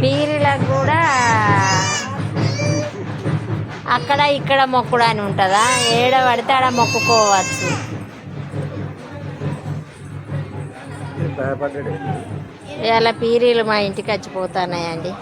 పీరీలకు కూడా అక్కడ ఇక్కడ మొక్కుడు అని ఉంటుందా? ఏడ పడితే ఆడ మొక్కుకోవచ్చు. ఇవాళ పీరీలు మా ఇంటికి వచ్చిపోతున్నాయండి.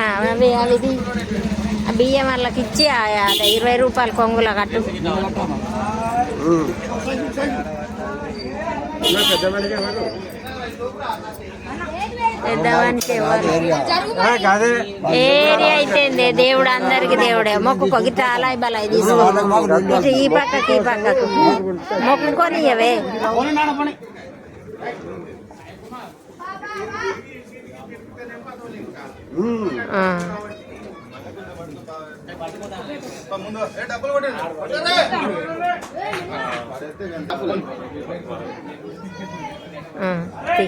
అవి అవి ఇది. ఆ బియ్యం వాళ్ళకి ఇచ్చి ఇరవై రూపాయలు కొంగుల కట్టు? పెద్దవానికి ఏరియా అయితే దేవుడు అందరికి దేవుడే. మొక్కుకో గిట్ట అలాయి బలాయి తీసుకో. ఈ పక్కకి ఈ పక్కకు. మొక్కుకొని ఇవే తీ.